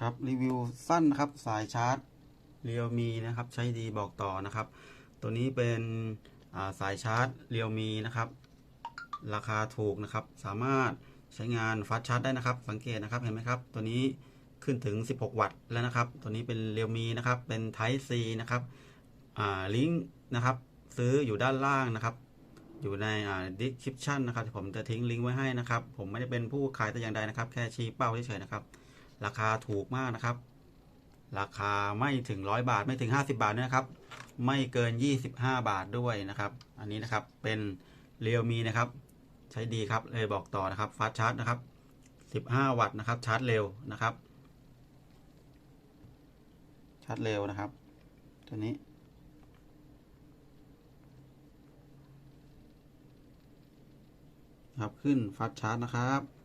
ครับรีวิวสั้นนะครับสายชาร์จเรียวมีนะครับใช้ดีบอกต่อนะครับ ตัวนี้เป็นาสายชาร์จเรียวมีนะครับ ราคาถูกนะครับ สามารถใช้งานฟาสชาร์จได้นะครับ สังเกตนะครับเห็นไหมครับ ตัวนี้ขึ้นถึง 16 วัตต์แล้วนะครับ ตัวนี้เป็นเรียวมีนะครับ เป็น Type C นะครับลิงก์นะครับ ซื้ออยู่ด้านล่างนะครับ อยู่ในอ่า description นะครับผมจะทิ้งลิงก์ไว้ให้นะครับ ผมไม่ได้เป็นผู้ขายแต่อย่างใดนะครับ แค่ชี้เป้าเฉยๆนะครับ ราคาถูกมากนะครับ ราคาไม่ถึงร้อยบาทไม่ถึง50บาทด้วยนะครับ ไม่เกิน25บห้าบาทด้วยนะครับ อันนี้นะครับเป็นเรียวมีนะครับ ใช้ดีครับเลยบอกต่อนะครับฟาสชาร์จนะครับ15วัตต์นะครับ ชาร์จเร็วนะครับ ชาร์จเร็วนะครับ ตัวนี้ครับขึ้นฟาสชาร์จนะครับ